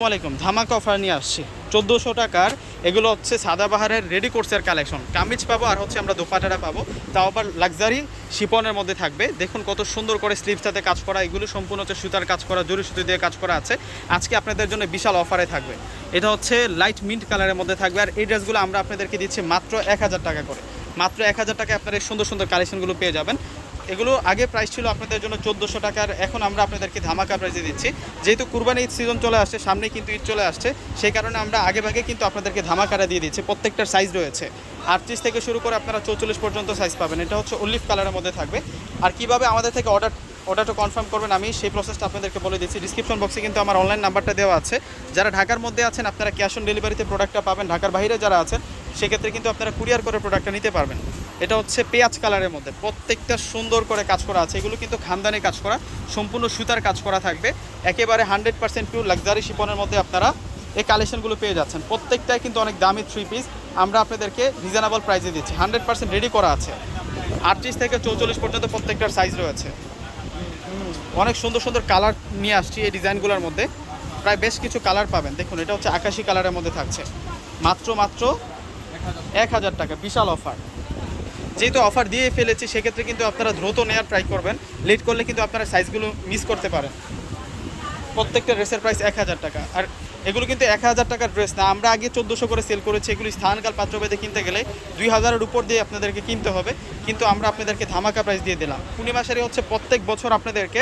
আসসালামাইকুম ধামাকা অফার নিয়ে আসছি। চোদ্দোশো টাকার, এগুলো হচ্ছে সাদাবাহারের রেডি কোর্সের কালেকশন কামিজ পাবো আর হচ্ছে আমরা দোপাটারা পাবো। তাও আবার লাক্সারি শিপনের মধ্যে থাকবে। দেখুন কত সুন্দর করে স্লিভসটাতে কাজ করা, এগুলো সম্পূর্ণ হচ্ছে সুতার কাজ করা, জরি সুতি দিয়ে কাজ করা আছে। আজকে আপনাদের জন্য বিশাল অফারে থাকবে। এটা হচ্ছে লাইট মিন্ট কালারের মধ্যে থাকবে। আর এই ড্রেসগুলো আমরা আপনাদেরকে দিচ্ছি মাত্র এক হাজার টাকা করে। মাত্র এক হাজার টাকায় আপনারা সুন্দর সুন্দর কালেকশনগুলো পেয়ে যাবেন। এগুলো আগে প্রাইস ছিল আপনাদের জন্য চোদ্দোশো টাকার, এখন আমরা আপনাদেরকে ধামাকা প্রাইসে দিচ্ছি। যেহেতু কুরবানি ঈদ সিজন চলে আসছে সামনে কিন্তু ঈদ চলে আসছে, সেই কারণে আমরা আগে ভাগে কিন্তু আপনাদেরকে ধামাকাটা দিয়ে দিচ্ছি, প্রত্যেকটার সাইজ রয়েছে। আটত্রিশ থেকে শুরু করে আপনারা চৌচল্লিশ পর্যন্ত সাইজ পাবেন, এটা হচ্ছে অলিভ কালারের মধ্যে থাকবে। আর কীভাবে আমাদের থেকে অর্ডার অর্ডারটা কনফার্ম করবেন আমি, সেই প্রসেসটা আপনাদেরকে বলে দিচ্ছি। ডিসক্রিপশন বক্সে কিন্তু আমার অনলাইন নাম্বারটা দেওয়া আছে। যারা ঢাকার মধ্যে আছেন, আপনারা ক্যাশ অন ডেলিভারিতে প্রোডাক্টটা পাবেন। ঢাকার বাইরে যারা আছেন, সেক্ষেত্রে কিন্তু আপনারা কুরিয়ার করে প্রোডাক্টটা নিতে পারবেন। এটা হচ্ছে পেঁয়াজ কালারের মধ্যে। প্রত্যেকটা সুন্দর করে কাজ করা আছে। এগুলো কিন্তু খানদানি কাজ করা। সম্পূর্ণ সুতার কাজ করা থাকবে। একেবারে হান্ড্রেড পার্সেন্ট পিওর লাক্সারি শিপনের মধ্যে আপনারা এই কালেকশনগুলো পেয়ে যাচ্ছেন। প্রত্যেকটাই কিন্তু অনেক দামি থ্রি পিস আমরা আপনাদেরকে রিজনেবল প্রাইসে দিচ্ছি। হান্ড্রেড পার্সেন্ট রেডি করা আছে। আটত্রিশ থেকে চৌচল্লিশ পর্যন্ত প্রত্যেকটার সাইজ রয়েছে। অনেক সুন্দর সুন্দর কালার নিয়ে আসছি এই ডিজাইনগুলোর মধ্যে। প্রায় বেশ কিছু কালার পাবেন। দেখুন, এটা হচ্ছে আকাশি কালারের মধ্যে থাকছে। মাত্র মাত্র এক হাজার টাকা। বিশাল অফার যেহেতু অফার দিয়ে ফেলেছি, সেক্ষেত্রে কিন্তু আপনারা দ্রুত নেওয়ার ট্রাই করবেন। লেট করলে কিন্তু আপনারা সাইজগুলো মিস করতে পারেন। প্রত্যেকটা ড্রেসের প্রাইস এক হাজার টাকা। আর এগুলো কিন্তু এক হাজার টাকার ড্রেস না, আমরা আগে চোদ্দোশো করে সেল করেছি, এগুলি স্থানকাল পাত্রভেদে কিনতে গেলে দুই হাজারের উপর দিয়ে আপনাদেরকে কিনতে হবে। কিন্তু আমরা আপনাদেরকে ধামাকা প্রাইস দিয়ে দিলাম। পূর্ণিমা হচ্ছে প্রত্যেক বছর আপনাদেরকে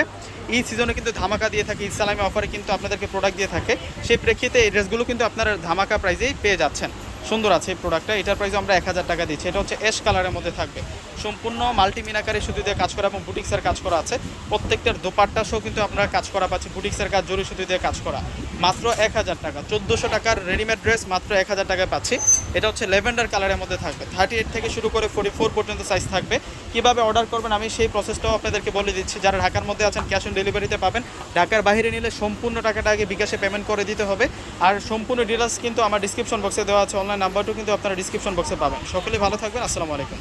এই সিজনে কিন্তু ধামাকা দিয়ে থাকে ইসলামী অফারে কিন্তু আপনাদেরকে প্রোডাক্ট দিয়ে থাকে। সেই প্রেক্ষিতে এই ড্রেসগুলো কিন্তু আপনারা ধামাকা প্রাইজেই পেয়ে যাচ্ছেন। সুন্দর আছে এই প্রোডাক্টটা এটার প্রাইস আমরা এক হাজার টাকা দিচ্ছি। এটা হচ্ছে এস কালারের মধ্যে থাকবে। সম্পূর্ণ মাল্টি মিনাকারি সুতি দিয়ে কাজ করা এবং বুটিক্সের কাজ করা আছে। প্রত্যেকটার দোপাট্টা সহ কিন্তু আপনারা কাজ করা পাচ্ছি। বুটিক্সের কাজ জরি সুতি দিয়ে কাজ করা। মাত্র এক হাজার টাকা। চোদ্দোশো টাকার রেডিমেড ড্রেস মাত্র এক হাজার টাকায় পাচ্ছি। এটা হচ্ছে লেভেন্ডার কালারের মধ্যে থাকবে। থার্টি এইট থেকে শুরু করে ফোর্টি ফোর পর্যন্ত সাইজ থাকবে। কীভাবে অর্ডার করবেন আমি সেই প্রসেসটাও আপনাদেরকে বলে দিচ্ছি। যারা ঢাকার মধ্যে আছেন ক্যাশ অন ডেলিভারিতে পাবেন। ঢাকার বাইরে নিলে সম্পূর্ণ টাকাটা আগে বিকাশে পেমেন্ট করে দিতে হবে। আর সম্পূর্ণ ডিটেলস কিন্তু আমার ডিসক্রিপশন বক্সে দেওয়া আছে। অনলাইন নাম্বারটাও কিন্তু আপনারা ডিসক্রিপশন বক্সে পাবেন। সকলে ভালো থাকবেন। আসসালামু আলাইকুম।